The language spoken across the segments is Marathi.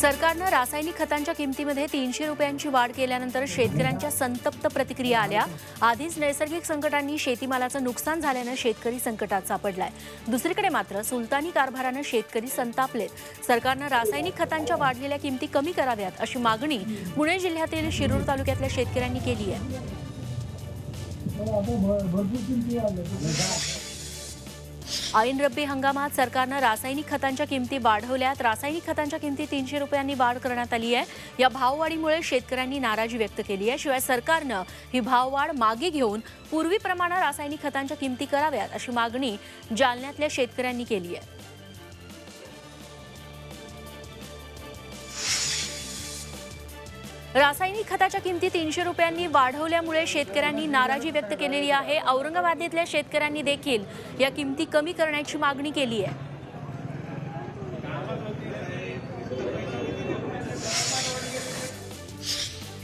सरकारनं रासायनिक खतांच्या किमतीमध्ये तीनशे रुपयांची वाढ केल्यानंतर शेतकऱ्यांच्या संतप्त प्रतिक्रिया आल्या. आधीच नैसर्गिक संकटांनी शेतीमालाचं नुकसान झाल्यानं शेतकरी संकटात सापडलाय. दुसरीकडे मात्र सुलतानी कारभारानं शेतकरी संतापलेत. सरकारनं रासायनिक खतांच्या वाढलेल्या किमती कमी कराव्यात अशी मागणी पुणे जिल्ह्यातील शिरूर तालुक्यातल्या शेतकऱ्यांनी केली आहे. ऐन रब्बी हंगामात सरकारनं रासायनिक खतांच्या किमती वाढवल्यात. रासायनिक खतांच्या किमती तीनशे रुपयांनी वाढ करण्यात आली आहे. या भाववाढीमुळे शेतकऱ्यांनी नाराजी व्यक्त केली आहे. शिवाय सरकारनं ही भाववाढ मागे घेऊन पूर्वीप्रमाणे रासायनिक खतांच्या किमती कराव्यात अशी मागणी जालन्यातल्या शेतकऱ्यांनी केली आहे. रासायनिक खताच्या किमती तीनशे रुपयांनी वाढवल्यामुळे शेतकऱ्यांनी नाराजी व्यक्त केलेली आहे. औरंगाबादेतल्या शेतकऱ्यांनी देखील या किमती कमी करण्याची मागणी केली आहे.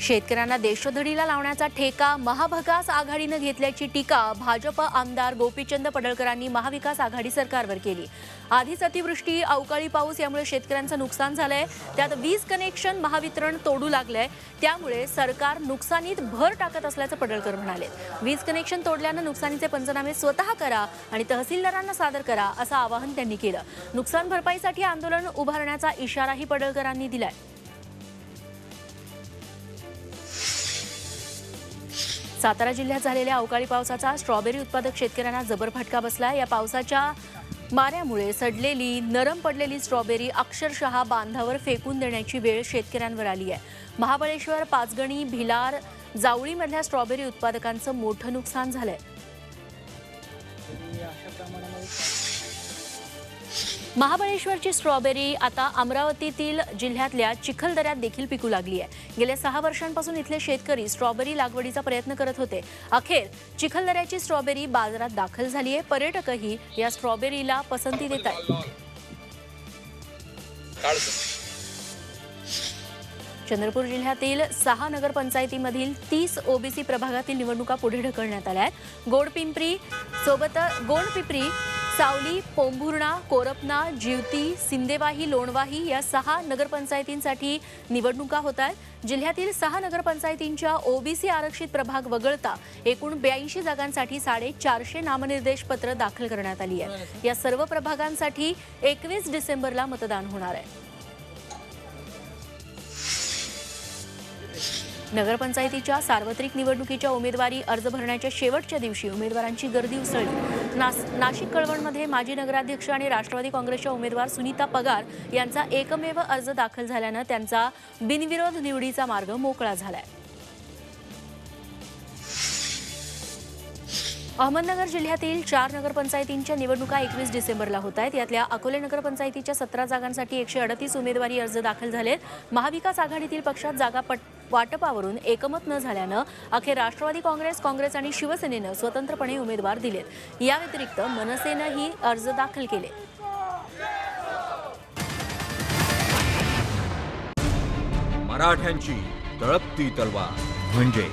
शेतकऱ्यांना देशधडीला लावण्याचा ठेका महाभगास आघाडीनं घेतल्याची टीका भाजप आमदार गोपीचंद पडळकरांनी महाविकास आघाडी सरकारवर केली. आधीच अतिवृष्टी अवकाळी पाऊस यामुळे शेतकऱ्यांचं नुकसान झालंय. त्यात वीज कनेक्शन महावितरण तोडू लागलंय. त्यामुळे सरकार नुकसानीत भर टाकत असल्याचं पडळकर म्हणाले. वीज कनेक्शन तोडल्यानं नुकसानीचे पंचनामे स्वतः करा आणि तहसीलदारांना सादर करा असं आवाहन त्यांनी केलं. नुकसान भरपाईसाठी आंदोलन उभारण्याचा इशाराही पडळकरांनी दिलाय. सातारा जिल्ह्यात झालेल्या अवकाळी पावसाचा स्ट्रॉबेरी उत्पादक शेतकऱ्यांना जबर फटका बसला या पावसाच्या माऱ्यामुळे सडलेली नरम पडलेली स्ट्रॉबेरी अक्षरशः बांधावर फेकून देण्याची वेळ शेतकऱ्यांवर आली आहे. महाबळेश्वर पाचगणी भिलार जावळीमधल्या स्ट्रॉबेरी उत्पादकांचं मोठं नुकसान झालंय. महाबळेश्वरची स्ट्रॉबेरी आता अमरावतीतील जिल्ह्यातल्या चिखलदऱ्यात देखील पिकू लागली आहे. गेल्या सहा वर्षांपासून इथले शेतकरी स्ट्रॉबेरी लागवडीचा प्रयत्न करत होते. अखेर चिखलदऱ्याची स्ट्रॉबेरी बाजारात दाखल झाली आहे. पर्यटकही या स्ट्रॉबेरीला पसंती देत आहेत. चंद्रपूर जिल्ह्यातील सहा नगरपंचायतीमधील तीस ओबीसी प्रभागातील निवडणुका पुढे ढकलण्यात आल्या आहेत. गोडपिंपरी सोबत गोंडपिंपरी सावली पोंभुर्णा कोरपना जिवती सिंदेवाही लोणवाही या सहा नगरपंचायतींसाठी निवडणुका होत आहेत. जिल्ह्यातील सहा नगरपंचायतींच्या ओबीसी आरक्षित प्रभाग वगळता एकूण ब्याऐंशी जागांसाठी साडेचारशे नामनिर्देश पत्र दाखल करण्यात आली आहेत या सर्व प्रभागांसाठी एकवीस डिसेंबरला मतदान होणार आहे. नगरपंचायतीच्या सार्वत्रिक निवडणुकीच्या उमेदवारी अर्ज भरण्याच्या शेवटच्या दिवशी उमेदवारांची गर्दी उसळली. नास नाशिक कळवणमध्ये माजी नगराध्यक्ष आणि राष्ट्रवादी काँग्रेसच्या उमेदवार सुनीता पगार यांचा एकमेव अर्ज दाखल झाल्यानं त्यांचा बिनविरोध निवडीचा मार्ग मोकळा झालाय. अहमदनगर जिल्ह्यातील चार नगरपंचायतींच्या निवडणुका एकवीस डिसेंबरला होत आहेत यातल्या अकोले नगरपंचायतीच्या सतरा जागांसाठी एकशे अडतीस उमेदवारी अर्ज दाखल झालेत. महाविकास आघाडीतील पक्षात जागा पट वाटपावरून एकमत न झाल्यानं अखेर राष्ट्रवादी काँग्रेस काँग्रेस आणि शिवसेनेनं स्वतंत्रपणे उमेदवार दिलेत. या व्यतिरिक्त मनसेनंही अर्ज दाखल केले. मराठ्यांची तळपती तलवार म्हणजे